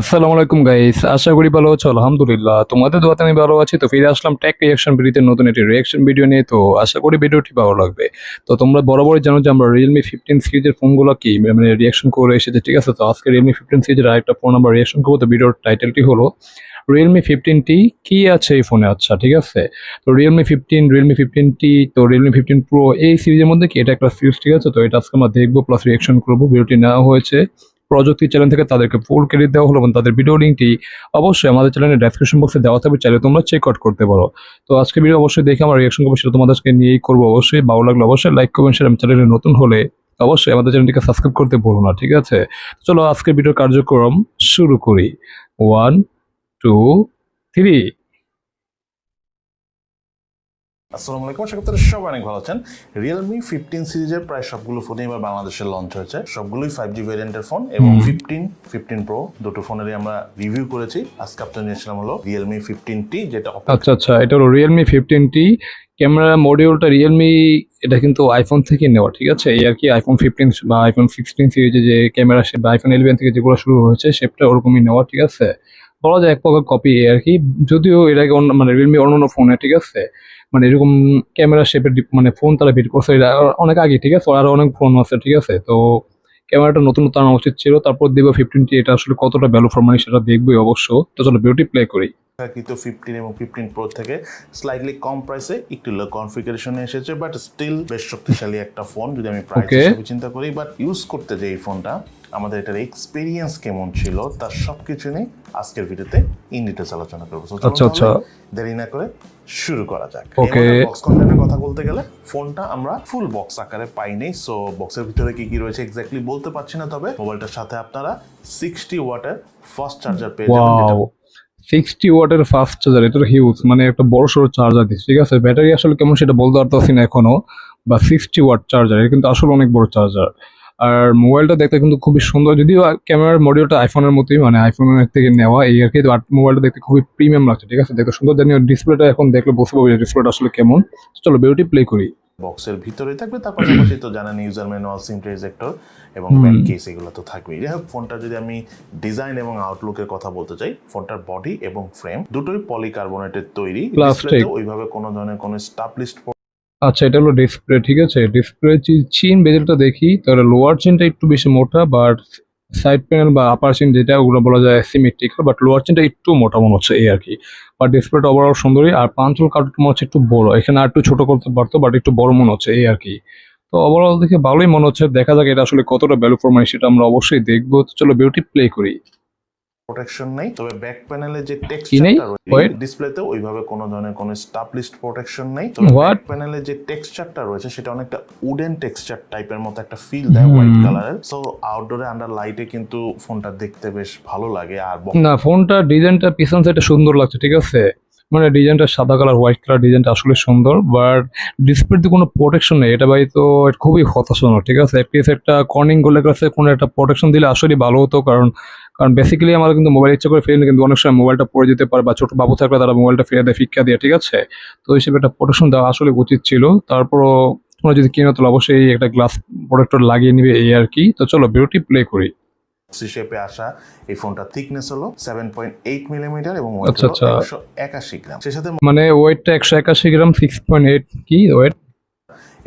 আসসালামু আলাইকুম গাইস আশা করি ভালো আছো, আলহামদুলিল্লাহ। তোমাদের দোয়াতে আমি ভালো আছি। তো ফিরে আসলাম টেক রিয়াকশন ভিডিওতে নতুন একটি রিয়াকশন ভিডিও নিয়ে। তো আশা করি ভিডিওটি ভালো লাগবে। তো তোমরা বরাবরই জানো যে আমরা রিয়েলমি ফিফটিন সিরিজের ফোনগুলো কি মানে রিয়াকশন করে এসেছে, ঠিক আছে? তো আজকে রিয়েলমি ফিফটিন সিরিজের আরেকটা ফোন আমরা রিয়াকশন করব। তো ভিডিওর টাইটেলটি হলো রিয়েলমি ফিফটিন টি কি আছে এই ফোনে আচ্ছা ঠিক আছে। তো Realme fifteen Realme fifteen T তো রিয়েলমি ফিফটিন প্রো এই সিরিজের মধ্যে কি? এটা একটা সিরিজ ঠিক আছে? তো এটা আজকে আমরা দেখব প্লাস রিয়াকশন করব। ভিডিওটি নেওয়া হয়েছে। প্রযুক্তি চ্যানেল থেকে তাদেরকে ফুল ক্রেডিট দেওয়া হলো এবং তাদের ভিডিও লিঙ্কটি অবশ্যই আমাদের চ্যানেলের ডেসক্রিপশন বক্সে দেওয়া থাকবে, চাইলে তোমরা চেক আউট করতে পারো। তো আজকে ভিডিও অবশ্যই দেখে আমার রিয়াকশন করব সেটা তোমাদেরকে নিয়েই করব। অবশ্যই ভালো লাগল অবশ্যই লাইক করবেন সেটা চ্যানেলে নতুন হলে অবশ্যই আমাদের চ্যানেলটিকে সাবস্ক্রাইব করতে ভুলো না, ঠিক আছে? চলো আজকের ভিডিওর কার্যক্রম শুরু করি। ওয়ান টু থ্রি আসসালামু আলাইকুম আশা করি আপনারা সবাই অনেক ভালো আছেন। রিয়েলমি ফিফটিন সিরিজের প্রায় সবগুলো ফোনই এবার বাংলাদেশে লঞ্চ হয়েছে। সবগুলোই ফাইভ জি ভ্যারিয়েন্টের ফোন এবং ফিফটিন ফিফটিন প্রো দুটো ফোনেরই আমরা রিভিউ করেছি। আজকে আপনার নিয়েছিলাম হলো রিয়েলমি ফিফটিন টি যেটা আচ্ছা আচ্ছা এটা হলো রিয়েলমি ফিফটিন টি ক্যামেরা মডিউলটা রিয়েলমি এটা কিন্তু আইফোন থেকে নেওয়া ঠিক আছে? এই আর কি আইফোন ফিফটিন বা আইফোন সিক্সটিন সিরিজে যে ক্যামেরা সে বা আইফোন ইলেভেন থেকে যেগুলো শুরু হয়েছে সেটা ওরকমই নেওয়া ঠিক আছে? বলা যায় এক প্রকার কপি আর কি। যদিও এর আগে অন্য মানে রিয়েলমি অন্য অন্য ফোনে ঠিক আছে? মানে এরকম ক্যামেরা শেপের মানে ফোন তারা ভিড করছে, এটা অনেক আগে, ঠিক আছে? আরও অনেক ফোন আছে, ঠিক আছে? তো ক্যামেরাটা নতুন নতুন আনা উচিত ছিল, তারপর দেখব ফিফটিনটি এটা আসলে কতটা ভ্যালু ফর মানি সেটা দেখবোই অবশ্য। তো চলো বিউটি প্লে করি। কিন্তু ফিফটিন এবং ফিফটিন প্রো থেকে। স্লাইটলি কম প্রাইসে একটু লো কনফিগারেশনে এসেছে বাট স্টিল বেশ শক্তিশালী একটা ফোন যদি আমি প্রাইস হিসেবে চিন্তা করি। বাট ইউজ করতে যে এই ফোনটা আমাদের এটার এক্সপিরিয়েন্স কেমন ছিল তার সব কিছু নিয়ে আজকের ভিডিওতে ইন ডিটেলস আলোচনা করব। আচ্ছা, আচ্ছা। দেরি না করে শুরু করা যাক। Okay. বক্স কন্টেন্টের কথা বলতে গেলে ফোনটা আমরা ফুল বক্স আকারে পাইনি। সো বক্সের ভিতরে কি কি রয়েছে এক্স্যাক্টলি বলতে পারছি না তবে মোবাইলটার সাথে আপনারা সিক্সটি ওয়াটের ফাস্ট চার্জার পেয়ে যাবেন সিক্সটি ওয়াটের ফাস্ট চার্জার এটা হিউজ মানে একটা বড় সড়ো চার্জার দিচ্ছে ঠিক আছে? ব্যাটারি আসলে কেমন সেটা বলতে পারতেছি না এখনও বা সিক্সটি ওয়াট চার্জার এটা কিন্তু আসলে অনেক বড় চার্জার আর মোবাইলটা দেখতে কিন্তু খুবই সুন্দর, যদিও ক্যামেরার মডিউলটা আইফোনের মতোই মানে আইফোনের থেকে নেওয়া, এই আর কি মোবাইলটা দেখতে খুবই প্রিমিয়াম লাগছে, ঠিক আছে? দেখতে সুন্দর, জানি ডিসপ্লেটা এখন দেখলে বুঝতে পারব ডিসপ্লেটা আসলে কেমন। চলো বিউটি প্লে করি। বক্সের ভিতরে থাকবে তার পাশাপাশি তো জানেন ইউজার ম্যানুয়াল সিম ট্রেজেক্টর এবং ব্যাক কেস এগুলো তো থাকবেই। যাই হোক ফোনটা যদি আমি ডিজাইন এবং আউটলুকের কথা বলতে চাই ফোনটার বডি এবং ফ্রেম দুটোই পলিকার্বনেটের তৈরি। ওইভাবে কোনো ধরনের কোনো স্টাবলিশড আচ্ছা এটা হলো ডিসপ্লে ঠিক আছে? ডিসপ্লে চিন বেজেলটা দেখি তাহলে লোয়ার চিনটা একটু বেশি মোটা বাট সাইড প্যানেল বা আপার চিন যেটা, ওগুলো বলা যায় সিমেট্রিক বাট লোয়ার চিনটা একটু মোটা মনে হচ্ছে, এই আর কি। বাট ডিসপ্লেটা ওভারঅল সুন্দরই, আর পাঞ্চল কার্ড মনে হচ্ছে একটু বড়, এখানে আর একটু ছোট করতে পারতো বাট একটু বড় মনে হচ্ছে, এই আর কি। তো ওভারঅল দেখে ভালোই মনে হচ্ছে, দেখা যাক এটা আসলে কতটা ভ্যালু ফর সেটা আমরা অবশ্যই দেখব। চলো বিউটি প্লে করি। প্রোটেকশন নেই। তবে ব্যাক প্যানেলে যে টেক্সচারটা রয়েছে ডিসপ্লেতে ওইভাবে কোনো ধরনের কোনো স্টাবলিশড প্রোটেকশন নেই। তবে? ব্যাক প্যানেলে যে টেক্সচারটা রয়েছে সেটা অনেকটা উডেন টেক্সচার টাইপের মতো একটা ফিল দেয়। হোয়াইট কালারের সো আউটডোরে আন্ডার লাইটে কিন্তু ফোনটা দেখতে বেশ ভালো লাগে আর না ফোনটা ডিজাইনটা পিছন সাইডে সুন্দর লাগছে ঠিক আছে? মানে ডিজাইনটা সাদা কালার হোয়াইট কালার ডিজাইনটা আসলে সুন্দর বাট ডিসপ্লেতে কোনো প্রোটেকশন নেই। এটা ভাই তো খুবই হতাশাজনক, ঠিক আছে? অ্যাটলিস্ট একটা কর্নিং গোলের কাছে কোনো একটা প্রোটেকশন দিলে আসলে ভালো হতো, কারণ কারণ বেসিক্যালি আমরা কিন্তু মোবাইল ইচ্ছা করে ফেলি কিন্তু অনেক সময় মোবাইলটা পড়ে যেতে পারে বা ছোট বাবু থাকলে তারা মোবাইলটা ফিরে দেয়, ফিক্কা দিয়ে, ঠিক আছে? তো হিসেবে একটা প্রোটেকশন দেওয়া আসলে উচিত ছিল। তারপরও তোমরা যদি কিনো, তাহলে অবশ্যই একটা গ্লাস প্রোটেক্টর লাগিয়ে নিবে, এই আর কি। তো চলো বিউটি প্লে করি। শেপে আসা এই ফোনটা থিকনেস হলো সেভেন পয়েন্ট এইট মিলিমিটার এবং আচ্ছা, আচ্ছা। একশো একাশি গ্রাম। সেই সাথে মানে ওয়েটটা একশো একাশি গ্রাম সিক্স পয়েন্ট এইট কি ওয়েট?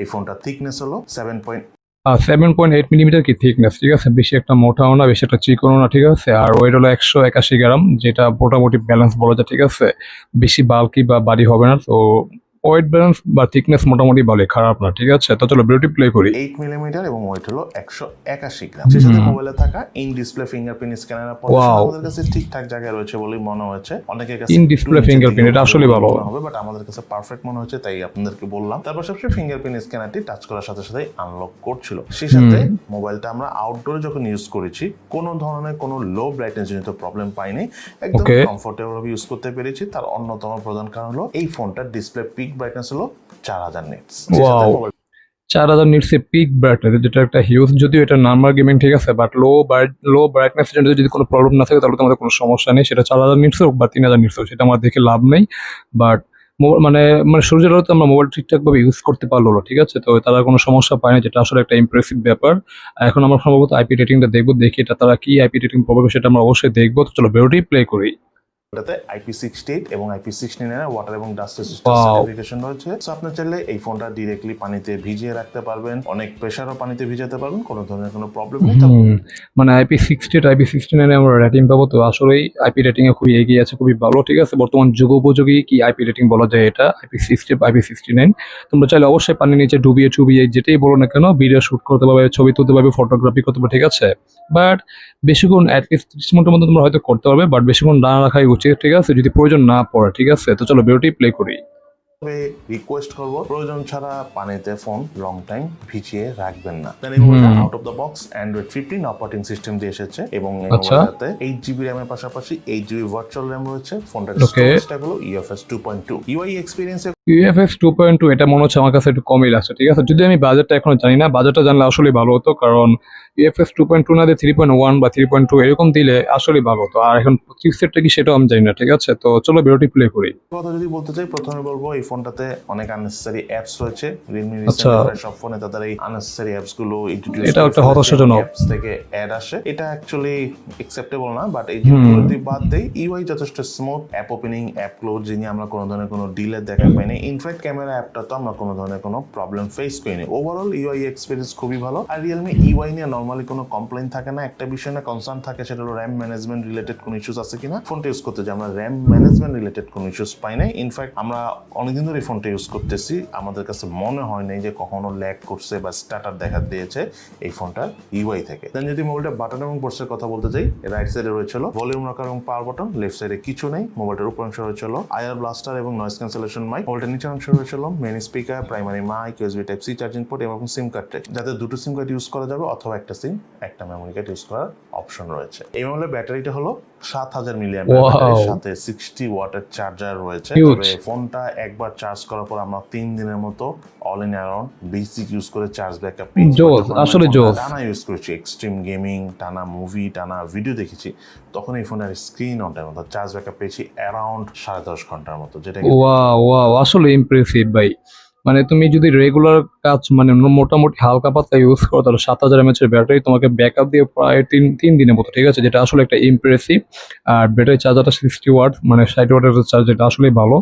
এই ফোনটা থিকনেস হলো seven point seven point eight millimetre কি থিকনেস ঠিক আছে বেশি একটা মোটাও না বেশি একটা চিকনও না ঠিক আছে। আর ওয়েট হলো একশো একাশি গ্রাম যেটা মোটামুটি ব্যালেন্স বলা যায় ঠিক আছে। বেশি বাল্কি বা বাড়ি হবে না তো ওয়েট ব্যালেন্স বা থিকনেস মোটামুটি ভালোই খারাপ না ঠিক আছে? তো চলো বিউটি প্লে করি। এইট মিলিমিটার এবং ওয়েট হলো একশো একাশি গ্রাম। সেই সাথে মোবাইলে থাকা ইন ডিসপ্লে ফিঙ্গারপ্রিন্ট স্ক্যানার. আমাদের কাছে ঠিকঠাক জায়গায় রয়েছে বলেই মনে হয়েছে। অনেকের কাছে নিচের fingerprint, দিকে এটা আসলে ভালো। হবে বাট আমাদের কাছে পারফেক্ট মনে হচ্ছে তাই আপনাদেরকে বললাম। তারপর সবচেয়ে ফিঙ্গারপ্রিন্ট স্ক্যানারটি টাচ করার সাথে সাথে আনলক করছিল। সেই সাথে মোবাইলটা আমরা আউটডোরে যখন ইউজ করেছি কোনো ধরনের কোনো লো ব্রাইটনেস জনিত প্রবলেম পাইনি। একদম কমফোর্টেবল ভাবে ইউজ করতে পেরেছি। তার অন্যতম প্রধান কারণ হলো এই ফোনটার ডিসপ্লে পিক ব্রাইটনেস হলো চার হাজার নিটস. চার হাজার নিটসে পিক ব্রাইটনেস যেটা একটা হিউজ যদিও এটা নর্মাল গেমিং ঠিক আছে বাট লো লো ব্রাইটনেস যদি কোনো প্রবলেম না থাকে তাহলে তো আমাদের কোনো সমস্যা নেই। সেটা চার হাজার নিটস হোক বা তিন হাজার নিটস হোক সেটা আমার দেখে লাভ নেই। বাট মানে মানে সূর্যের আলোতে আমরা মোবাইল ঠিকঠাকভাবে ইউজ করতে পারল না ঠিক আছে? তো তারা কোনো সমস্যা পায় না যেটা আসলে একটা ইমপ্রেসিভ ব্যাপার। এখন আমরা সম্ভবত আইপি রেটিংটা দেখব দেখি এটা তারা কি আইপি রেটিং পাবে সেটা আমরা অবশ্যই দেখব। তো চলো বেরোটি প্লে করি। এটাতে আইপি সিক্সটি এইট এবং আইপি সিক্সটি নাইনের ওয়াটার এবং ডাস্ট Wow. রয়েছে। সো আপনি চাইলে এই ফোনটা ডিরেক্টলি পানিতে ভিজিয়ে রাখতে পারবেন। অনেক প্রেশারও পানিতে ভিজাতে পারবেন কোনো ধরনের কোনো প্রবলেম নেই। মানে আইপি সিক্সটি আইপি সিক্সটি নাইনে আমরা রেটিং পাবো। তো আসলেই আইপি রেটিং এ খুবই এগিয়ে আছে খুবই ভালো ঠিক আছে? বর্তমান যুগ উপযোগী কি আইপি রেটিং বলা যায় এটা? IP sixty IP sixty nine তোমরা চাইলে অবশ্যই পানি নিচে ডুবিয়ে চুবিয়ে যেটাই বলো না কেন ভিডিও শুট করতে পারবে ছবি তুলতে পারবে ফটোগ্রাফি করতে পারবে ঠিক আছে? বাট বেশিক্ষণ অ্যাটলিস্ট ত্রিশ মিনিটের মধ্যে তোমরা হয়তো করতে পারবে বাট বেশিক্ষণ না রাখাই উচিত। ঠিক আছে? যদি প্রয়োজন না পড়ে ঠিক আছে? তো চলো ভিডিওটি প্লে করি। তবে রিকোয়েস্ট করব প্রয়োজন ছাড়া পানিতে ফোন লং টাইম ভিজিয়ে রাখবেন না। দেন এই মোবাইলটা out of the box Android fifteen operating system দিয়ে এসেছে এবং এই। মোবাইলটাতে এইট জিবি র্যামের পাশাপাশি এইট জিবি ভার্চুয়াল র্যাম রয়েছে ফোনটার. স্টোরেজটা হলো UFS two point two UI experience UFS two point two এটা মনে হচ্ছে আমার কাছে একটু কমই লাগছে ঠিক আছে? যদি আমি বাজেটটা এখনও জানি না বাজেটটা জানলে আসলে ভালো হতো কারণ ইউএফএস টু পয়েন্ট টু না দিয়ে থ্রি পয়েন্ট ওয়ান বা থ্রি পয়েন্ট টু এরকম দিলে আসলে ভালো হতো। আর এখন চিপসেটটা কি সেটাও আমি জানি না ঠিক আছে? তো চলো ভিডিওটি প্লে করি। কথা যদি বলতে চাই প্রথমে বলব এই ফোনটাতে অনেক আননেসেসারি অ্যাপস রয়েছে। রিয়েলমি আচ্ছা। সব ফোনে তাদের এই আননেসেসারি অ্যাপসগুলো এটাও করে একটা হতাশাজনক। apps থেকে অ্যাড আসে। এটা অ্যাকচুয়ালি অ্যাকসেপ্টেবল না বাট এই যদি বাদ দেই ইউআই যথেষ্ট smooth app opening app close যিনি আমরা কোনো ধরনের কোনো ডিলে দেখা পাইনি ইনফ্যাক্ট ক্যামেরা অ্যাপটা তো আমরা কোনো ধরনের কোনো প্রবলেম ফেস করিনি। ওভারঅল ইউআই এক্সপিরিয়েন্স খুবই ভালো। আর রিয়েলমি ইউআই নিয়ে নর্মালি কোনো কমপ্লেন থাকে না। একটা বিষয় না কনসার্ন থাকে, সেটা হলো র্যাম ম্যানেজমেন্ট রিলেটেড কোনো ইস্যুস আছে কিনা। ফোনটা ইউজ করতে যে আমরা। র্যাম ম্যানেজমেন্ট রিলেটেড কোনো ইস্যুস পাই নাই। ইনফ্যাক্ট আমরা অনেকদিন ধরে ফোনটা ইউজ করতেছি। আমাদের কাছে মনে হয় নাই যে কখনো ল্যাগ করছে বা স্টার্টার দেখা দিয়েছে এই ফোনটা ইউআই থেকে। দেন যদি মোবাইলটা বাটন এবং পোর্টসের কথা বলতে চাই রাইট সাইডে রয়েছিল ভলিউম রাখার এবং পাওয়ার বাটন লেফট সাইডে কিছু নেই। মোবাইলটার উপর অংশ রয়েছিল আয়ার ব্লাস্টার এবং নয়েজ ক্যান্সেলেশন মাইক মোবাইলটার নিচের অংশ রয়েছিল main speaker primary mic USB type C charging port এবং সিম কার্ড যাতে দুটো সিম কার্ড ইউজ করা যাবে অথবা একটা সিম একটা মেমোরি কার্ড ইউজ করার অপশন রয়েছে। এই মামলার ব্যাটারিটা হলো সাত হাজার মিলিয়ন. সাথে সিক্সটি ওয়াটের চার্জার রয়েছে তবে ফোনটা একবার চার্জ করার পর আমরা তিন দিনের মতো all in around basic use করে চার্জ ব্যাকআপ জোস, আসলে টানা ইউজ করেছি এক্সট্রিম গেমিং টানা মুভি টানা ভিডিও দেখেছি তখন এই ফোনের স্ক্রিন অন টাইম অর্থাৎ চার্জ ব্যাকআপ পেয়েছি অ্যারাউন্ড সাড়ে দশ ঘণ্টার মতো যেটা ওয়া ওয়া আসলে ইমপ্রেসিভ ভাই। মানে তুমি যদি রেগুলার কাজ মানে মোটামুটি হালকা পাতলা ইউজ করো, তাহলে সাত হাজার এমএচের ব্যাটারি তোমাকে ব্যাকআপ দিয়ে প্রায় তিন তিন দিনের মতো, ঠিক আছে? যেটা আসলে একটা ইমপ্রেসিভ আর ব্যাটারি চার্জারটা সিক্সটি ওয়াট মানে ষাট ওয়াটের চার্জ যেটা আসলেই ভালো।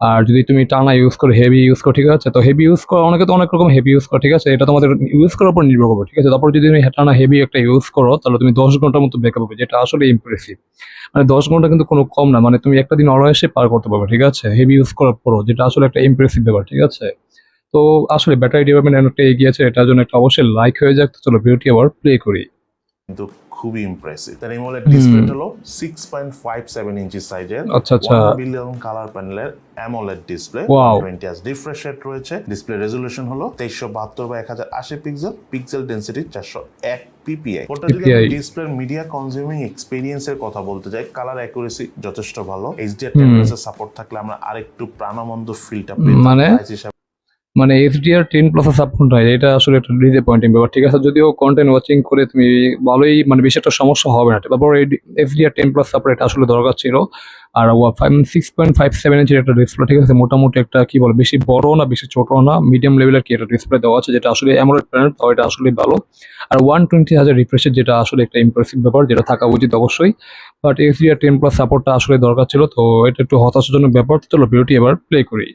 আর যদি তুমি টানা ইউজ করো হেভি ইউজ করো, ঠিক আছে? তো হেভি ইউজ করো, অনেকে তো অনেক রকম হেভি ইউজ করো, ঠিক আছে? এটা তোমাদের ইউজ করার উপর নির্ভর করবে, ঠিক আছে? তারপর যদি তুমি টানা হেভি একটা ইউজ করো, তাহলে তুমি দশ ঘণ্টার মতো ব্যাকআপ হবে, যেটা আসলে ইমপ্রেসিভ মানে দশ ঘণ্টা কিন্তু কোনো কম না মানে তুমি একটা দিন অনায়াসে পার করতে পারবে, ঠিক আছে? হেভি ইউজ করার পরও, যেটা আসলে একটা ইমপ্রেসিভ ব্যাপার, ঠিক আছে? তো আসলে ব্যাটারি ডেভেলপমেন্ট অনেকটা এগিয়ে আছে, এটার জন্য একটা অবশ্যই লাইক হয়ে যাক। তো চলো ভিডিওটি আবার প্লে করি। কিন্তু খুবই ইমপ্রেসিভ তার মোবাইলের ডিসপ্লে হলো six point five seven inch সাইজের আচ্ছা আচ্ছা। বিলিয়ন কালার প্যানেলের অ্যামোলেড ডিসপ্লে. টোয়েন্টি আস রিফ্রেশ রেট রয়েছে। ডিসপ্লে রেজলিউশন হলো তেইশশো বাহাত্তর বা এক হাজার আশি পিক্সেল পিক্সেল ডেন্সিটি চারশো এক পিপিআই ওটা যদি PPI ডিসপ্লের মিডিয়া কনজিউমিং এক্সপিরিয়েন্স এর কথা বলতে যাই কালার অ্যাকুরেসি যথেষ্ট ভালো। এইচডিআর। টেম্পারেচার সাপোর্ট থাকলে আমরা আরেকটু প্রাণবন্ত ফিলটা পেতাম মানে? মানে এইচডিআর টেন প্লাসের সাপোর্ট হয় এটা আসলে একটা ডিসঅ্যাপয়েন্টিং ব্যাপার। ঠিক আছে, যদিও কন্টেন্ট ওয়াচিং করে তুমি ভালোই মানে বেশি একটা সমস্যা হবে না। তারপর এই এইচডিআর টেন প্লাস সাপোর্ট এটা আসলে দরকার ছিল। আর সিক্স পয়েন্ট ফাইভ সেভেন ইঞ্চের একটা ডিসপ্লে ঠিক আছে, মোটামুটি একটা কি বলে, বেশি বড় না, বেশি ছোট না মিডিয়াম লেভেলের কি একটা ডিসপ্লে দেওয়া আছে, যেটা আসলে অ্যামোলেড প্যানেল তো এটা আসলে ভালো। আর ওয়ান টোয়েন্টি হাজার রিফ্রেশের যেটা আসলে একটা ইমপ্রেসিভ ব্যাপার, যেটা থাকা উচিত অবশ্যই। বাট এইচডিআর টেন প্লাস সাপোর্টটা আসলে দরকার ছিল, তো এটা একটু হতাশাজনক ব্যাপার। চলো ভিডিওটি এবার প্লে করি।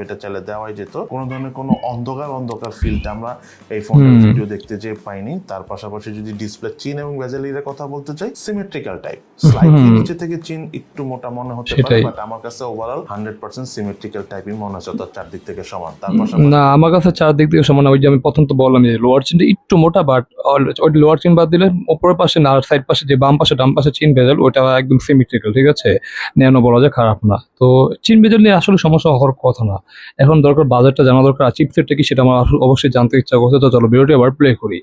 এটা চাইলে দেওয়াই যেত। কোনো ধরনের কোনো অন্ধকার অন্ধকার ফিলটা আমরা এই ফোনের ভিডিও দেখতে যে পাইনি। তার পাশাপাশি যদি ডিসপ্লে চিন এবং ভেজেলির কথা বলতে চাই সিমেট্রিক্যাল টাইপ স্লাইডলি নিচে থেকে চিন একটু মোটা মনে হতে পারে। বাট আমার কাছে ওভারঅল হান্ড্রেড পার্সেন্ট সিমেট্রিক্যাল টাইপই মনে হচ্ছে অর্থাৎ চারদিক থেকে সমান। তার পাশাপাশি না আমার কাছে চারদিক থেকে সমান ওই যে আমি প্রথম তো বললাম যে লোয়ার চিনটা একটু মোটা বাট ওই লোয়ার চিন বাদ দিলে উপরের পাশে না সাইড পাশে যে বাম পাশে ডান পাশে চিন ভেজাল ওটা একদম সিমেট্রিক্যাল ঠিক আছে? ন্যানো বলা যায় খারাপ না। তো চিন ভেজাল নিয়ে আসলে সমস্যা হওয়ার কথা না। এখন দরকার, বাজারটা জানা দরকার, আর চিপসেটটা কি সেটা আমার অবশ্যই জানতে ইচ্ছা করছে। তো চলো, ভিডিওটি আবার প্লে করি।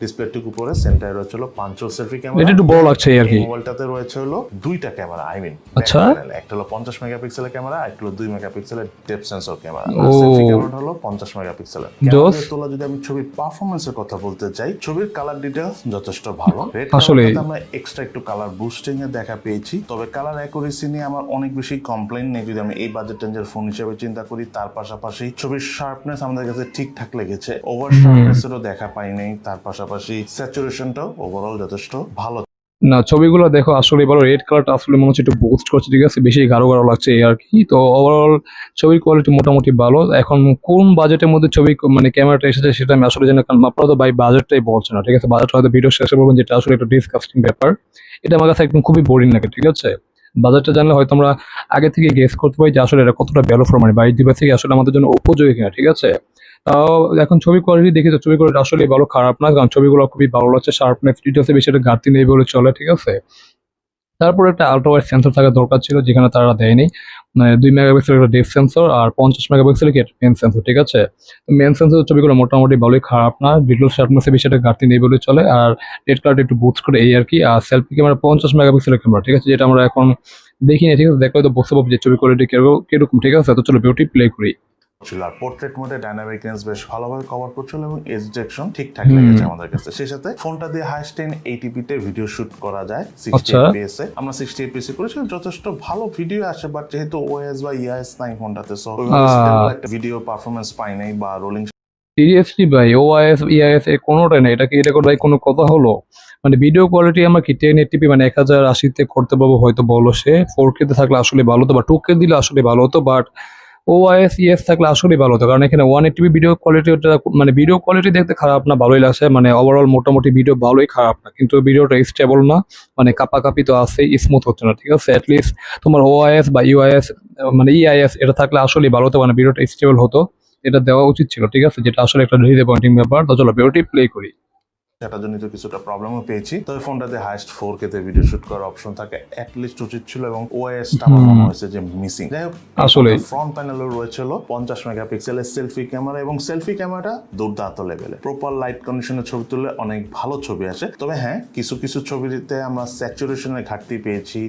ডিসপ্লেটির উপরে সেন্টারে রয়েছে হলো পাঁচশো সেলফি ক্যামেরা এটা একটু বড় লাগছে আর কি। মোবাইলটাতে রয়েছে হলো দুইটা ক্যামেরা আই মিন আচ্ছা। একটা হলো পঞ্চাশ মেগাপিক্সেলের ক্যামেরা একটা হলো মেগাপিক্সেলের depth sensor camera. Selfie camera হলো পঞ্চাশ মেগাপিক্সেলের Dos? ক্যামেরা তোলা যদি আমি ছবির পারফরমেন্সের কথা বলতে চাই ছবির কালার ডিটেলস যথেষ্ট ভালো। রেড আসলেই। আমরা এক্সট্রা একটু কালার বুস্টিং এ দেখা পেয়েছি। তবে কালার অ্যাকুরেসি নিয়ে আমার অনেক বেশি কমপ্লেন নেই। যদি আমি এই বাজেট রেঞ্জের ফোন হিসেবে চিন্তা করি তার পাশাপাশি ছবির শার্পনেস আমাদের কাছে ঠিকঠাক লেগেছে। ওভার শার্পনেসেরও দেখা পাই নাই। তার পাশাপাশি স্যাচুরেশনটাও ওভারঅল যথেষ্ট ভালো। না, ছবিগুলো দেখো, আসলে ভালো রেড কালারটা আসলে মনে হচ্ছে একটু বুস্ট করছে, ঠিক আছে? বেশি গাঢ় গাঢ় লাগছে এই আর কি। তো ওভারঅল ছবির কোয়ালিটি মোটামুটি ভালো। এখন কোন বাজেটের মধ্যে ছবি মানে ক্যামেরাটা এসেছে সেটা আমি আসলে জানি কারণ আপনারা তো ভাই বাজেটটাই বলছে না, ঠিক আছে? বাজেট হয়তো ভিডিও শেষে বলবেন যেটা আসলে একটা ডিসকাস্টিং ব্যাপার। এটা আমার কাছে একদম খুবই বোরিং লাগে, ঠিক আছে? বাজেটটা জানলে হয়তো আমরা আগে থেকে গেস করতে পারি যে আসলে এটা কতটা ভ্যালু ফর মানে বাইশ দিবা থেকে আসলে আমাদের জন্য উপযোগী কিনা, ঠিক আছে? তাও এখন ছবি কোয়ালিটি দেখি তো ছবি কোয়ালিটি আসলে ভালো খারাপ না, কারণ ছবিগুলো খুবই ভালো লাগছে শার্পনেস ডিটেলসে বেশি একটা ঘাটতি নেই বলে চলে, ঠিক আছে? তারপর একটা আল্ট্রা ওয়াইড সেন্সর থাকা দরকার ছিল, যেখানে তারা দেয়নি। মানে দুই মেগাপিক্সেল একটা ডেপ সেন্সর আর পঞ্চাশ মেগাপিক্সেল কি মেন সেন্সর ঠিক আছে? মেন সেন্সর ছবিগুলো মোটামুটি ভালোই খারাপ না শার্পনেসে বেশি একটা ঘাটতি নেই বলে চলে। আর রেড কালারটা একটু বুস্ট করে এই আর কি। আর সেলফি ক্যামেরা পঞ্চাশ মেগাপিক্সেলের ক্যামেরা ঠিক আছে? যেটা আমরা এখন দেখি না ঠিক আছে? দেখলে তো বুঝতে পারব যে ছবি কোয়ালিটি কীরকম ঠিক আছে? তো চলো বিউটি প্লে করি। ছিল। আর পোর্ট্রেট মোডে ডাইনামিক রেঞ্জ বেশ ভালোভাবে কভার করছিল এবং এজ ডিটেকশন ঠিকঠাক লেগেছে আমাদের কাছে। সেই সাথে ফোনটা দিয়ে হাইস্ট টেন এইটিপি তে ভিডিও শুট করা যায় সিক্সটি আচ্ছা। এফপিএস এ। আমরা সিক্সটি এফপিএস এ করেছিলাম যথেষ্ট ভালো ভিডিও আসে বাট যেহেতু ওএস বা ইআইএস নাই ফোনটাতে সো। একটা ভিডিও পারফরমেন্স পাই নাই বা রোলিং সিরিয়াসলি ভাই ওআইএস ইআইএস এ কোনোটাই না এটা কি এটা ভাই কোনো কথা হলো? মানে ভিডিও কোয়ালিটি আমরা কি টেন এইটিপি মানে এক হাজার আশিতে করতে পারব হয়তো বলো সে? ফোর তে থাকলে আসলে ভালো হতো বা টু কে দিলে আসলে ভালো হতো বাট ওআইএস ইএস থাকলে আসলেই ভালো হতো। কারণ এখানে one eighty p video quality মানে ভিডিও কোয়ালিটি দেখতে খারাপ না, ভালোই লাগছে। মানে ওভারঅল মোটামুটি ভিডিও ভালোই খারাপ না। কিন্তু ভিডিওটা স্টেবল না মানে কাপাকাপি তো আছে স্মুথ হচ্ছে না, ঠিক আছে? অ্যাটলিস্ট তোমার ওআইএস বা ইউআইএস মানে ইআইএস এটা থাকলে আসলেই ভালো হতো মানে ভিডিওটা স্টেবল হতো। এটা দেওয়া উচিত ছিল, ঠিক আছে? যেটা আসলে একটা ডিসঅ্যাপয়েন্টিং ব্যাপার। তো চলো ভিডিওটি প্লে করি। সেটার জন্য তো কিছুটা প্রবলেমও পেয়েছি। তো ওই ফোনটাতে হাইস্ট ফোর কে তে ভিডিও শুট করার অপশন থাকে। অ্যাটলিস্ট উচিত ছিল এবং ওএস টা আমার মনে হয়েছে যে মিসিং যাই হোক আসলে ফ্রন্ট প্যানেলও রয়েছিল পঞ্চাশ মেগাপিক্সেলের সেলফি ক্যামেরা এবং সেলফি ক্যামেরাটা দুর্দান্ত লেভেলে প্রপার লাইট কন্ডিশনের ছবি তুললে অনেক ভালো ছবি আসে। তবে হ্যাঁ কিছু কিছু ছবিতে আমরা স্যাচুরেশনের ঘাটতি পেয়েছি।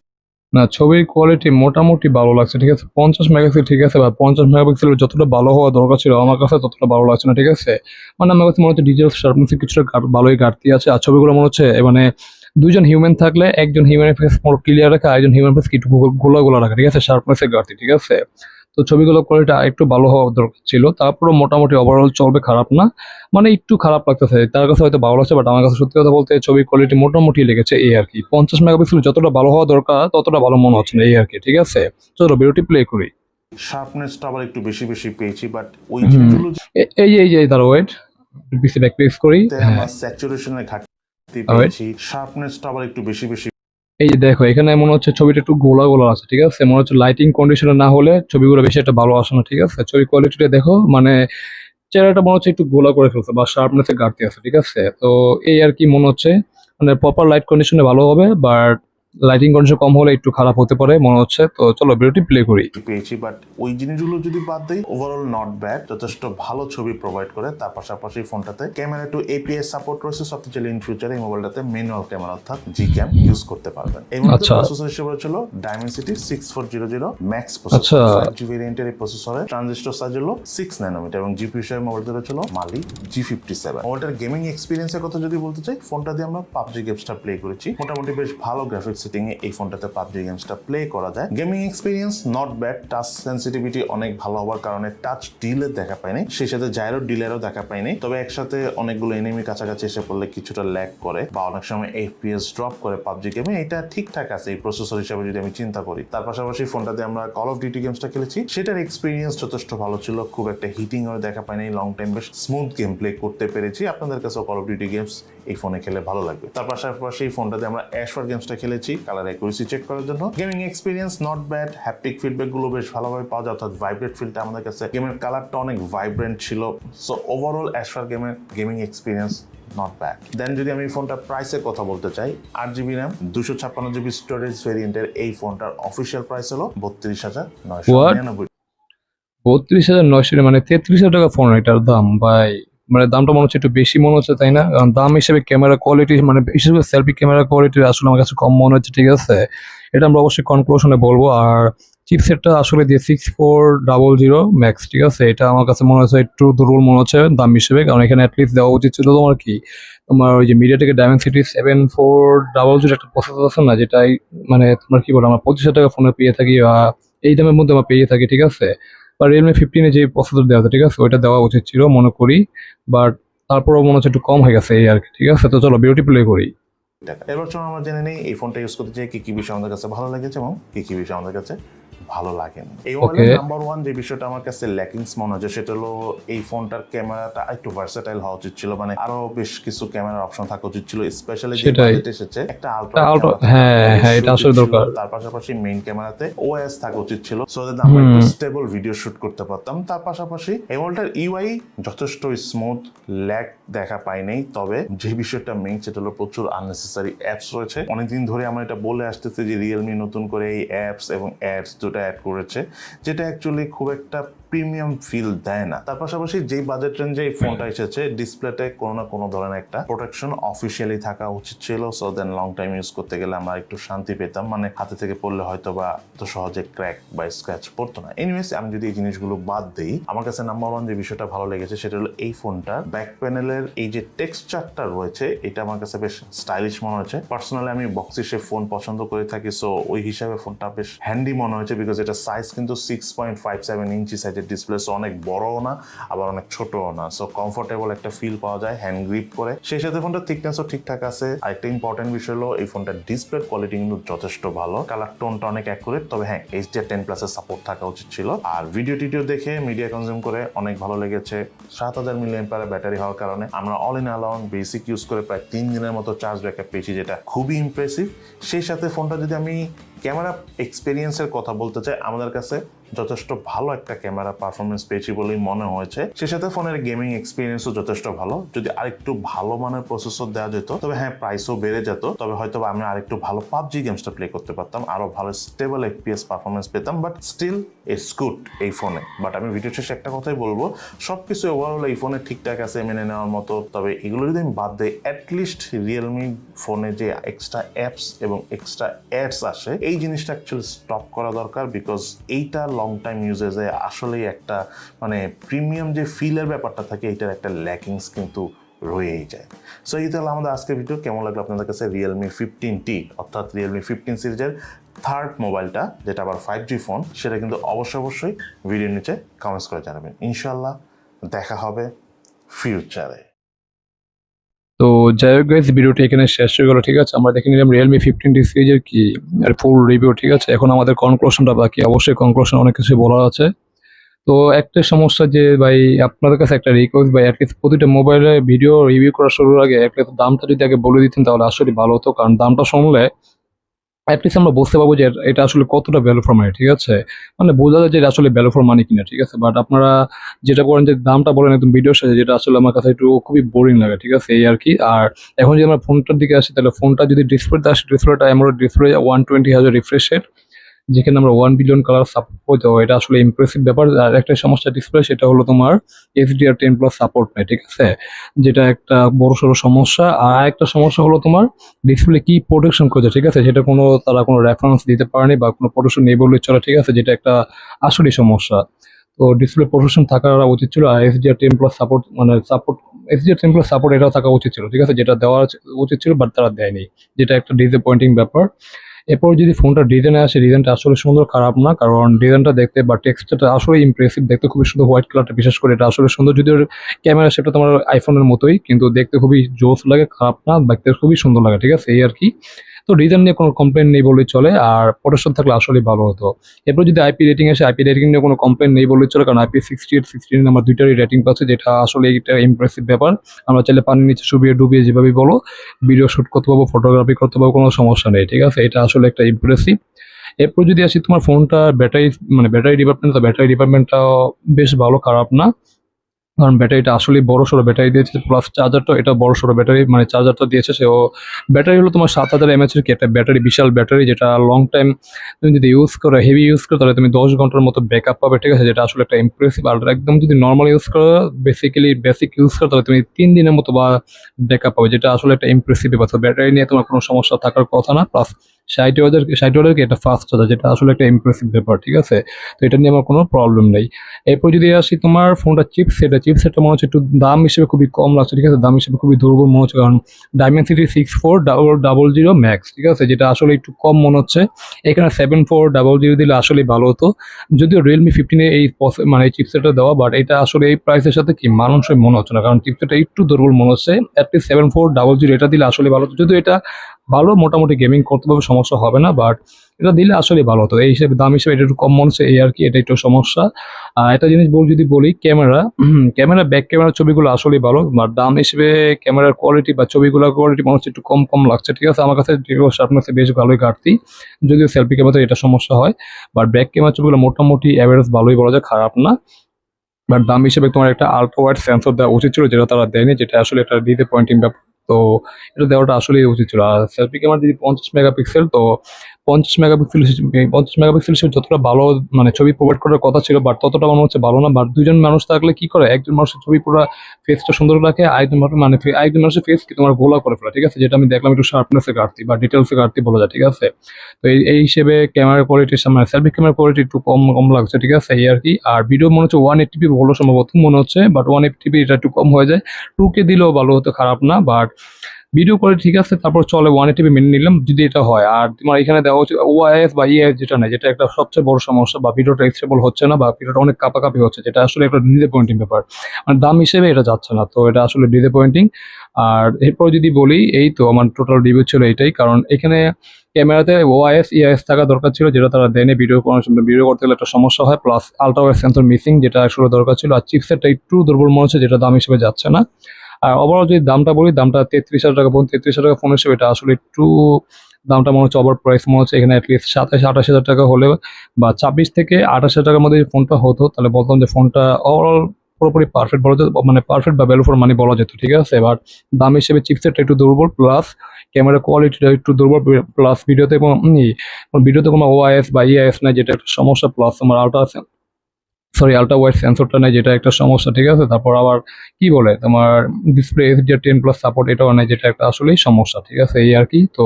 না, ছবির কোয়ালিটি মোটামুটি ভালো লাগছে, ঠিক আছে? পঞ্চাশ মেগাপিক্সেল ঠিক আছে বা পঞ্চাশ মেগাপিক্সেলের যতটা ভালো হওয়া দরকার ছিল, আমার কাছে ততটা ভালো লাগছে না, ঠিক আছে? মানে আমার কাছে মনে হচ্ছে ডিজিটাল শার্পনেসে কিছুটা ভালোই ঘাটতি আছে, আর ছবিগুলো মনে হচ্ছে মানে দুজন হিউম্যান থাকলে একজন হিউম্যান ফেস ক্লিয়ার রাখা একজন হিউম্যান ফেস কিটু গোলা গোলা রাখে, ঠিক আছে? শার্পনেসের ঘাটতি, ঠিক আছে? তো ছবিগুলো কোয়ালিটি একটু ভালো হওয়া দরকার ছিল। তারপরে মোটামুটি ওভারঅল চলবে খারাপ না। মানে একটু খারাপ লাগতেছে। তার কাছে হয়তো ভালো লাগছে বাট আমার কাছে সত্যি কথা বলতে ছবির কোয়ালিটি মোটামুটি লেগেছে এই আর কি। পঞ্চাশ মেগাপিক্সেল যতটা ভালো হওয়া দরকার ততটা ভালো মনে হচ্ছে না এই আর কি ঠিক আছে? চলো ভিডিওটি প্লে করি। শার্পনেসটা আবার একটু বেশি বেশি পেয়েছি বাট ওই এই এই যে দাঁড়ো ওয়েট পিসি ব্যাক প্লেস করি। স্যাচুরেশনের ঘাটতি পেয়েছি। শার্পনেসটা আবার একটু বেশি বেশি এই যে দেখো, এখানে মনে হচ্ছে ছবিটা একটু গোলা গোলা আছে, ঠিক আছে? মনে হচ্ছে লাইটিং কন্ডিশনে না হলে ছবিগুলো বেশি একটা ভালো আসে না, ঠিক আছে? ছবি কোয়ালিটিটা দেখো মানে চেহারাটা মনে হচ্ছে একটু গোলা করে ফেলছে বা শার্পনেসে ঘাটতি আছে, ঠিক আছে? তো এই আর কি মনে হচ্ছে মানে প্রপার লাইট কন্ডিশনে ভালো হবে বাট লাইটিং কন্ডিশন কম হলে একটু খারাপ হতে পারে মনে হচ্ছে। তো চলো ভিডিওটি প্লে করি। পেয়েছি বাট ওই জিনিসগুলো যদি বাদ দেই ওভারঅল নট ব্যাড যথেষ্ট ভালো ছবি প্রোভাইড করে। তার পাশাপাশি ফোনটাতে ক্যামেরা টু এপিএস সাপোর্ট রয়েছে। সব চাইলে ইন ফিউচারে এই মোবাইলটাতে ম্যানুয়াল ক্যামেরা অর্থাৎ জি ক্যাম ইউজ করতে পারবেন। এই আচ্ছা। প্রসেসর হিসেবে ছিল Dimensity six four zero zero max আচ্ছা। প্রসেসর জি ভেরিয়েন্টের এই প্রসেসরে ট্রানজিস্টর সাইজ হলো সিক্স ন্যানোমিটার এবং জিপি হিসেবে মোবাইলটা ছিল মালি জি ফিফটি সেভেন মোবাইলটার গেমিং এক্সপিরিয়েন্সের কথা যদি বলতে চাই ফোনটা দিয়ে আমরা পাবজি গেমসটা প্লে করেছি। মোটামুটি বেশ ভালো গ্রাফিক্স সেটিং এ এই ফোনটাতে পাবজি গেমসটা প্লে করা যায়। Gaming experience not bad touch sensitivity অনেক ভালো হওয়ার কারণে টাচ ডিলের দেখা পায়নি সেই সাথে জাইরো ডিলেরও দেখা পায়নি তবে একসাথে অনেকগুলো এনিমি কাছাকাছি এসে পড়লে কিছুটা ল্যাগ করে বা অনেক সময় এফপিএস ড্রপ করে পাবজি গেমে এটা ঠিকঠাক আছে, এই প্রসেসর হিসাবে যদি আমি চিন্তা করি। তার পাশাপাশি ফোনটাতে আমরা কল অফ ডিউটি গেমসটা খেলেছি। সেটার এক্সপিরিয়েন্স যথেষ্ট ভালো ছিল। খুব একটা হিটিং হয়ে দেখা পায়নি লং টাইম বেশ স্মুথ গেম প্লে করতে পেরেছি। আপনাদের কাছে কল অফ ডিউটি গেমস এই ফোনে খেলে ভালো লাগবে। তার পাশাপাশি এই ফোনটাতে আমরা অ্যাশফার গেমসটা খেলেছি। কালার অ্যাকুরেসি চেক করার জন্য। Gaming experience not bad haptic ফিডব্যাকগুলো বেশ ভালোভাবে পাওয়া যায় অর্থাৎ ভাইব্রেট ফিলটা আমাদের কাছে। গেমের কালারটা অনেক ভাইব্রেন্ট ছিল। সো ওভারঅল অ্যাশফার গেমের gaming experience not bad then যদি আমি ফোনটার প্রাইসের কথা বলতে চাই আট জিবি র্যাম দুশো ছাপ্পান্ন জিবি স্টোরেজ ভেরিয়েন্টের এই ফোনটার অফিসিয়াল প্রাইস হলো বত্রিশ হাজার নয়শো? নিরানব্বই। বত্রিশ হাজার নয়শো মানে তেত্রিশ হাজার টাকা ফোন এটার দাম ভাই। মানে দামটা মনে হচ্ছে একটু বেশি মনে হচ্ছে, তাই না? কারণ দাম হিসেবে ক্যামেরা কোয়ালিটি মানে বিশেষ করে সেলফি ক্যামেরা কোয়ালিটি আসলে আমার কাছে কম মনে হচ্ছে, ঠিক আছে? এটা আমরা অবশ্যই কনক্লুশনে বলব। আর চিপসেটটা আসলে দিয়ে six four double zero max ঠিক আছে? এটা আমার কাছে মনে হচ্ছে একটু দুর্বল মনে হচ্ছে দাম হিসেবে, কারণ এখানে অ্যাটলিস্ট দেওয়া উচিত ছিল তোমার কি? তোমার ওই যে মিডিয়া থেকে Dimensity seven four double zero একটা প্রসেসর আছে না, যেটাই মানে তোমার কি বলো, আমরা পঁচিশ টাকা ফোনে পেয়ে থাকি এই দামের মধ্যে আমরা পেয়ে থাকি, ঠিক আছে? বা রিয়েলমি ফিফটিনে যে প্রসেসর দেওয়া আছে, ঠিক আছে? ওইটা দেওয়া উচিত ছিল, মনে করি। বাট তারপরেও মনে হচ্ছে একটু কম হয়ে গেছে এই আর কি, ঠিক আছে? তো চলো বিউটি প্লে করি। এবার চলো আমরা জেনে নেই, এই ফোনটা ইউজ করতে চাই কী কী বিষয় আমাদের কাছে ভালো লেগেছে এবং কী কী বিষয় আমাদের কাছে ভালো লাগেনি এই মোবাইলের নাম্বার ওয়ান যে বিষয়টা আমার কাছে ল্যাকিংস মনে হচ্ছে সেটা হলো এই ফোনটার ক্যামেরাটা একটু ভার্সেটাইল হওয়া উচিত ছিল। মানে আরও বেশ কিছু ক্যামেরার অপশন থাকা উচিত ছিল স্পেশালি যে। বাজেট এসেছে একটা আলট্রা হ্যাঁ, হ্যাঁ, এটা আসলে দরকার। তার পাশাপাশি মেইন ক্যামেরাতে ওএস থাকা উচিত ছিল সো দ্যাট আমরা একটু স্টেবল ভিডিও শুট করতে পারতাম। তার পাশাপাশি এই মোবাইলটার ইউআই যথেষ্ট স্মুথ ল্যাক দেখা পাই নাই তবে যে বিষয়টা মেইন সেটা হলো প্রচুর আননেসেসারি অ্যাপস রয়েছে। অনেকদিন ধরে আমরা এটা বলে আসতেছি যে রিয়েলমি নতুন করে এই অ্যাপস এবং অ্যাডস দুটো অ্যাড করেছে যেটা অ্যাকচুয়ালি খুব একটা প্রিমিয়াম ফিল দেয় না। তার পাশাপাশি যেই বাজেট রেঞ্জে এই ফোনটা এসেছে ডিসপ্লেতে কোনো না কোনো ধরনের একটা প্রোটেকশন অফিসিয়ালি থাকা উচিত ছিল। So then long time use করতে গেলে আমরা একটু শান্তি পেতাম। মানে হাতে থেকে পড়লে হয়তো বা তো সহজে ক্র্যাক বা স্ক্র্যাচ পড়তো না। এনিওয়েজ আমি যদি এই জিনিসগুলো বাদ দিই আমার কাছে নাম্বার ওয়ান যে বিষয়টা ভালো লেগেছে সেটা হলো এই ফোনটা ব্যাক প্যানেলের এই যে টেক্সচারটা রয়েছে এটা আমার কাছে বেশ স্টাইলিশ মনে হচ্ছে পার্সোনালি আমি বক্সি সে ফোন পছন্দ করে থাকি সো ওই হিসাবে ফোনটা বেশ হ্যান্ডি মনে হয়েছে বিকজ এটা সাইজ কিন্তু six point five seven inch সাইজের ডিসপ্লে সো অনেক বড়ও না, আবার অনেক ছোটও না। সো কমফোর্টেবল একটা ফিল পাওয়া যায় হ্যান্ড গ্রিপ করে। সেই সাথে ফোনটা থিকনেসও ঠিকঠাক আছে। আরেকটা ইম্পর্টেন্ট বিষয় হলো, এই ফোনটার ডিসপ্লে কোয়ালিটি কিন্তু যথেষ্ট ভালো। কালার টোনটা অনেক অ্যাকুরেট তবে হ্যাঁ এইচডিআর টেন প্লাসের সাপোর্ট থাকা উচিত ছিল। আর ভিডিও টিডিও দেখে মিডিয়া কনজিউম করে অনেক ভালো লেগেছে। সাত হাজার মিলি এম্পায়ার ব্যাটারি হওয়ার কারণে আমরা all in around basic use করে প্রায় তিন দিনের মতো চার্জ ব্যাকআপ পেয়েছি, যেটা খুবই ইমপ্রেসিভ সেই সাথে ফোনটা যদি আমি ক্যামেরা এক্সপিরিয়েন্সের কথা বলতে চাই, আমাদের কাছে যথেষ্ট ভালো একটা ক্যামেরা পারফরমেন্স পেয়েছি বলেই মনে হয়েছে। সেই সাথে ফোনের গেমিং এক্সপিরিয়েন্সও যথেষ্ট ভালো। যদি আরেকটু ভালো মানের প্রসেসর দেওয়া যেত, তবে হ্যাঁ প্রাইসও বেড়ে যেত। তবে হয়তো আমি আরেকটু ভালো পাবজি গেমসটা প্লে করতে পারতাম, আরও ভালো স্টেবল এফপিএস পারফরমেন্স পেতাম বাট স্টিল ইটস গুড এই ফোনে বাট আমি ভিডিও শেষে একটা কথাই বলব, সবকিছু ওভারঅল এই ফোনে ঠিকঠাক আছে মেনে নেওয়ার মতো, তবে এগুলো যদি আমি বাদ দিই অ্যাটলিস্ট রিয়েলমি ফোনে যে এক্সট্রা অ্যাপস এবং এক্সট্রা অ্যাডস আসে এই জিনিসটা অ্যাকচুয়ালি স্টপ করা দরকার বিকজ এইটা লং টাইম ইউজেজে আসলেই একটা মানে প্রিমিয়াম যে ফিলের ব্যাপারটা থাকে, এইটার একটা ল্যাকিংস কিন্তু রয়েই যায়। সো এই তাহলে আমাদের আজকের ভিডিও কেমন লাগল আপনাদের কাছে? রিয়েলমি ফিফটিন টি অর্থাৎ রিয়েলমি ফিফটিন সিরিজের থার্ড মোবাইলটা যেটা আবার ফাইভ জি ফোন সেটা কিন্তু অবশ্যই অবশ্যই ভিডিওর নিচে কমেন্টস করে জানাবেন। ইনশাল্লাহ দেখা হবে ফিউচারে তো যাই হোক গাইজ ভিডিওটি এখানে শেষ হয়ে গেল, ঠিক আছে? আমরা দেখে নিলাম রিয়েলমি ফিফটিন ডি সিরিজের কি আর ফুল রিভিউ ঠিক আছে? এখন আমাদের কনক্লুশনটা বাকি। অবশ্যই কনক্লুশন অনেক কিছু বলা আছে। তো একটা সমস্যা যে ভাই, আপনাদের কাছে একটা রিকোয়েস্ট ভাই অ্যাটলিস্ট প্রতিটা মোবাইলে ভিডিও রিভিউ করা শুরুর আগে অ্যাটলিস্ট দামটা যদি আগে বলে দিতেন, তাহলে আসলে ভালো হতো। কারণ দামটা শুনলে অ্যাটলিস্ট আমরা বুঝতে পারব যে এটা- আসলে কতটা ভ্যালু ফর মানি ঠিক আছে? মানে বোঝা যায় যে এটা আসলে ভ্যালু ফর মানি কিনা, ঠিক আছে? বাট আপনারা যেটা করেন যে দামটা বলেন একদম ভিডিওর সাথে যেটা আসলে আমার কাছে একটু খুবই বোরিং লাগে, ঠিক আছে? এই আর কি। আর এখন যদি আমরা ফোনটার দিকে আসি, তাহলে ফোনটা যদি ডিসপ্লেতে আসে ডিসপ্লেটা আমরা ডিসপ্লে ওয়ান টোয়েন্টি হাজার রিফ্রেশের যেখানে আমরা ওয়ান বিলিয়ন কালার সাপোর্ট করতে এটা আসলে ইমপ্রেসিভ ব্যাপার। আর একটা সমস্যা ডিসপ্লে সেটা হলো তোমার এইচডিআর টেন প্লাস সাপোর্ট নেই ঠিক আছে? যেটা একটা বড় সড়ো সমস্যা। আর একটা সমস্যা হলো তোমার ডিসপ্লে কি প্রোটেকশন করছে ঠিক আছে? সেটা কোনো, তারা কোনো রেফারেন্স দিতে পারেনি বা কোনো প্রোটেকশন নেই বললে চলে, ঠিক আছে? যেটা একটা আসলেই সমস্যা। তো ডিসপ্লে প্রোটেকশন থাকার উচিত ছিল, আর এসডিআর টেন প্লাস সাপোর্ট মানে support SDR ten plus support এটাও থাকা উচিত ছিল, ঠিক আছে? যেটা দেওয়া উচিত ছিল বাট তারা দেয়নি, যেটা একটা ডিসঅ্যাপয়েন্টিং ব্যাপার। এরপর যদি ফোনটা ডিজাইনে আসে ডিজাইনটা আসলে সুন্দর, খারাপ না, কারণ ডিজাইনটা দেখতে বা টেক্সচারটা আসলে ইমপ্রেসিভ দেখতে খুবই সুন্দর হোয়াইট কালারটা বিশেষ করে এটা আসলে সুন্দর। যদি ক্যামেরা সেটা তোমার আইফোনের মতোই, কিন্তু দেখতে খুবই জোস লাগে, খারাপ না, দেখতে খুবই সুন্দর লাগে, ঠিক আছে? এই আর কি। তো ডিজাইন নিয়ে কোনো কমপ্লেন নেই বলেই চলে, আর প্রোটেকশন থাকলে আসলেই ভালো হতো। এরপর যদি আইপি রেটিং আসে আইপি রেটিং নিয়ে কোনো কমপ্লেন নেই বলেই চলে, কারণ আইপি সিক্সটি এইট সিক্সটি আমার দুইটারই রেটিং পাচ্ছে, যেটা আসলে এটা ইমপ্রেসিভ ব্যাপার। আমরা চাইলে পানির নিচে চুবিয়ে ডুবিয়ে যেভাবে বলো ভিডিও শুট করতে পারব ফটোগ্রাফি করতে পারব, কোনো সমস্যা নেই, ঠিক আছে? এটা আসলে একটা ইমপ্রেসিভ এরপর যদি আসি, তোমার ফোনটা ব্যাটারি মানে ব্যাটারি ডিপার্টমেন্ট তো ব্যাটারি ডিপার্টমেন্টটাও বেশ ভালো, খারাপ না। কারণ ব্যাটারিটা আসলে বড় সড়ো ব্যাটারি দিয়েছে প্লাস চার্জারটা এটা বড় সড়ো ব্যাটারি মানে চার্জারটা দিয়েছে সে ও ব্যাটারি হলো তোমার সাত হাজার এমএচ এর কি একটা ব্যাটারি, বিশাল ব্যাটারি, যেটা লং টাইম তুমি যদি ইউজ করো হেভি ইউজ করো, তাহলে তুমি দশ ঘণ্টার মতো ব্যাকআপ পাবে, ঠিক আছে? যেটা আসলে একটা ইমপ্রেসিভ আর একদম যদি নর্মাল ইউজ করো বেসিক্যালি বেসিক ইউজ করো, তাহলে তুমি তিন দিনের মতো বা ব্যাকআপ পাবে, যেটা আসলে একটা ইমপ্রেসিভ ব্যাপার। ব্যাটারি নিয়ে তোমার কোনো সমস্যা থাকার কথা না প্লাস ষাট হাজার ষাট হাজার কি একটা ফাস্ট চার্জার যেটা আসলে একটা ইমপ্রেসিভ ব্যাপার, ঠিক আছে? তো এটা নিয়ে আমার কোনো প্রবলেম নেই। এরপর যদি আসি তোমার ফোনটা চিপস সেটা চিপস সেটটা মনে হচ্ছে একটু দাম হিসেবে খুবই কম লাগছে, ঠিক আছে? দাম হিসেবে খুবই দুর্বল মনে হচ্ছে, কারণ Dimensity six four double double zero max ঠিক আছে? যেটা আসলে একটু কম মনে হচ্ছে। এখানে সেভেন ফোর ডাবল জিরো দিলে আসলে ভালো হতো। যদিও রিয়েলমি ফিফটিনে এই মানে এই চিপসেটটা দেওয়া বাট এটা আসলে এই প্রাইসের সাথে কি মানুষের মনে হচ্ছে না, কারণ চিপসেটটা একটু দুর্বল মনে হচ্ছে। At least seven four double zero এটা দিলে আসলে ভালো হতো। যদিও এটা ভালো, মোটামুটি গেমিং করতে পারবে, সমস্যা হবে না বাট এটা দিলে আসলে ভালো হতো। এই হিসেবে দাম হিসেবে এটা একটু কম মনে হচ্ছে, এই আর কি, এটা একটু সমস্যা। একটা জিনিস বল যদি বলি ক্যামেরা ক্যামেরা ব্যাক ক্যামেরার ছবিগুলো আসলে ভালো বাট দাম হিসেবে ক্যামেরার কোয়ালিটি বা ছবিগুলোর কোয়ালিটি মনে হচ্ছে একটু কম কম লাগছে, ঠিক আছে? আমার কাছে শার্পনেসে বেশ ভালোই ঘাটতি। যদিও সেলফি ক্যামেরাতে এটা সমস্যা হয় বাট ব্যাক ক্যামেরার ছবিগুলো মোটামুটি অ্যাভারেজ ভালোই বলা যায়, খারাপ না। বাট দাম হিসেবে তোমার একটা আলট্রা ওয়াইড সেন্সর দেওয়া উচিত ছিল, যেটা তারা দেয়নি, যেটা আসলে একটা ডিসঅ্যাপয়েন্টিং ব্যাপার। তো এটা দেওয়াটা আসলেই উচিত ছিল। আর সেলফি ক্যামেরা যদি পঞ্চাশ মেগাপিক্সেল তো পঞ্চাশ মেগাপিক্সেল পঞ্চাশ মেগাপিক্সেল হিসেবে যতটা ভালো মানে ছবি প্রোভাইড করার কথা ছিল বাট ততটা মনে হচ্ছে ভালো না বাট দুজন মানুষ থাকলে কি করে? একজন মানুষের ছবি পুরো ফেসটা সুন্দর রাখে, আরেকজন মানুষ মানে আরেকজন মানুষের ফেস কি তোমার গোলা করে ফেলা, ঠিক আছে? যেটা আমি দেখলাম একটু শার্পনেসে ঘাটতি, বা ডিটেলসে ঘাটতি বলা যায়, ঠিক আছে? তো এই হিসেবে ক্যামেরা কোয়ালিটি মানে সেলফি ক্যামেরা কোয়ালিটি একটু কম কম লাগছে, ঠিক আছে? এই আর কি। আর ভিডিও মনে হচ্ছে ওয়ান এইটটি ভালো সম্ভবত, মনে হচ্ছে বাট ওয়ান এইটটি এটা একটু কম হয়ে যায়। টু কে দিলেও ভালো হতো খারাপ না বাট ভিডিও করে ঠিক আছে, তারপর চলে ওয়ান এইটি মেনে নিলাম, যদি এটা হয়। আর তোমার এখানে দেওয়া হচ্ছে ওআইএস বা ইএস যেটা নেই, যেটা একটা সবচেয়ে বড় সমস্যা বা ভিডিওটা স্টেবল হচ্ছে না বা ভিডিওটা অনেক কাপাকাপি হচ্ছে, যেটা আসলে একটা ডিসঅ্যাপয়েন্টিং ব্যাপার। মানে দাম হিসেবে এটা যাচ্ছে না, তো এটা আসলে ডিসঅ্যাপয়েন্টিং আর এরপর যদি বলি, এই তো আমার টোটাল রিভিউ ছিল এইটাই, কারণ এখানে ক্যামেরাতে ওআইএস ইআইএস থাকা দরকার ছিল, যেটা তারা দেয়নি ভিডিও করার জন্য ভিডিও করতে গেলে একটা সমস্যা হয় প্লাস আলট্রা সেন্সর মিসিং যেটা আসলে দরকার ছিল। আর চিপসেটটা একটু দুর্বল মনে হচ্ছে, যেটা দাম হিসেবে যাচ্ছে না। আর ওভারঅল যদি দামটা বলি, দামটা তেত্রিশ হাজার টাকা পর্যন্ত, তেত্রিশ হাজার টাকা ফোন হিসেবে এটা আসলে একটু দামটা মনে হচ্ছে ওভার প্রাইস মনে হচ্ছে এখানে অ্যাটলিস্ট সাতাশ, আঠাশ হাজার টাকা হলে বা ছাব্বিশ থেকে আঠাশ হাজার টাকার মধ্যে ফোনটা হতো, তাহলে বলতাম যে ফোনটা ওভারঅল পুরোপুরি পারফেক্ট বলা যেত মানে পারফেক্ট বা ভ্যালু ফর মানি বলা যেত, ঠিক আছে? এবার দাম হিসেবে চিপসেটটা একটু দুর্বল প্লাস ক্যামেরা কোয়ালিটিটা একটু দুর্বল প্লাস ভিডিওতে কোনো ভিডিওতে কোনো ওআইএস বা ইআইএস নাই, যেটা একটা সমস্যা প্লাস আমার আলট্রা সরি আলট্রা ওয়াইড সেন্সরটা নেই, যেটা একটা সমস্যা, ঠিক আছে? তারপর আবার কি বলে? তোমার display S SDR ten plus support এটাও নেই, যেটা একটা আসলেই সমস্যা, ঠিক আছে? এই আর কি। তো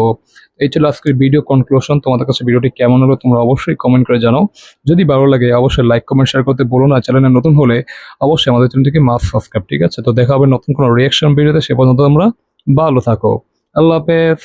এই ছিল আজকের ভিডিও কনক্লুশন তোমাদের কাছে ভিডিওটি কেমন হলো তোমরা অবশ্যই কমেন্ট করে জানাও। যদি ভালো লাগে, অবশ্যই লাইক কমেন্ট শেয়ার করতে বলো না। চ্যানেলে নতুন হলে অবশ্যই আমাদের চ্যানেলটিকে মাস সাবস্ক্রাইব ঠিক আছে? তো দেখা হবে নতুন কোনো রিয়াকশন ভিডিওতে সে পর্যন্ত তোমরা ভালো থাকো। আল্লাহ হাফেজ।